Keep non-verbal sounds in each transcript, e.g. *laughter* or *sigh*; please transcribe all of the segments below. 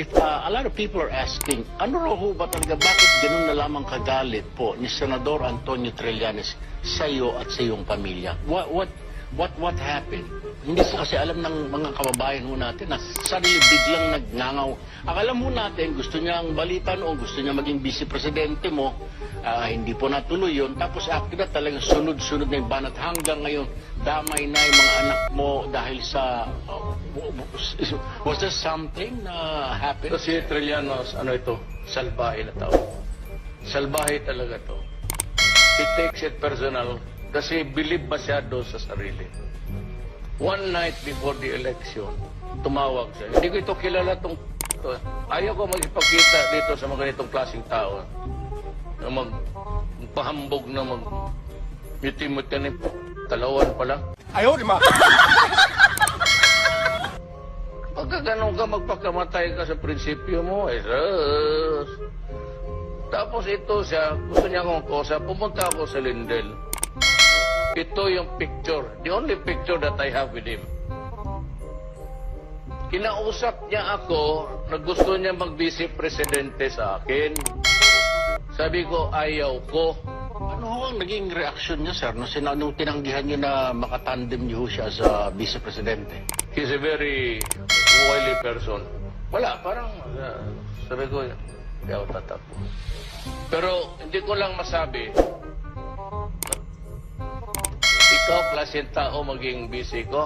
If, uh, a lot of people are asking, ano raw ho ba talaga, bakit ganun na lamang kagalit po ni Senador Antonio Trillanes sa iyo at sa iyong pamilya? What, what, what, what happened? Hindi po kasi alam ng mga kababayan ho natin na sarili biglang nagngangaw. Akala mo natin, gusto niya ang balita noon, gusto niya maging vice-presidente mo, Ah, hindi po natuloy yun. Tapos after that, talagang sunod-sunod na yung banat hanggang ngayon, damay na yung mga anak mo dahil sa... uh, was there something na happened? Ito si Trillanos, ano ito, salbahe na tao. Salbahe talaga to. He takes it personal kasi believe masyado sa sarili. One night before the election, tumawag siya. Hindi ko ito kilala tong to. Ayaw ko magipagkita dito sa mga ganitong klaseng tao na mag pahambog na mag muti-muti na talawan pa lang. Ayaw, di ma. *laughs* Pagka ganun ka, magpakamatay ka sa prinsipyo mo, eh, sus. Tapos ito siya, gusto niya akong kosa, pumunta ako sa Lindel. Ito yung picture, the only picture that I have with him. Kinausap niya ako na gusto niya mag-vice presidente sa akin. Sabi ko, ayaw ko. Ano ho ang naging reaksyon niya, sir, sina- nung tinanggihan niyo na makatandem niyo siya sa vice-presidente? He's a very wily person. Wala, parang uh, sabi ko, hindi ako tatakbo. Pero hindi ko lang masabi, ikaw, klaseng tao maging busy ko.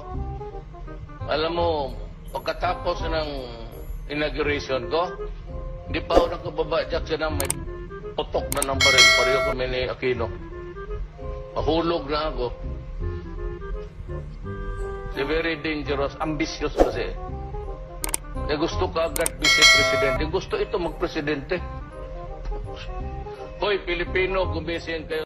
Alam mo, pagkatapos ng inauguration ko, hindi pa ako nakababa dyan na may putok na ng baril. Pareho kami ni Aquino. Mahulog na ako. They're very dangerous, ambitious kasi. Eh gusto ka agad vice-presidente. Gusto ito mag-presidente. Hoy, Pilipino, gumising kayo.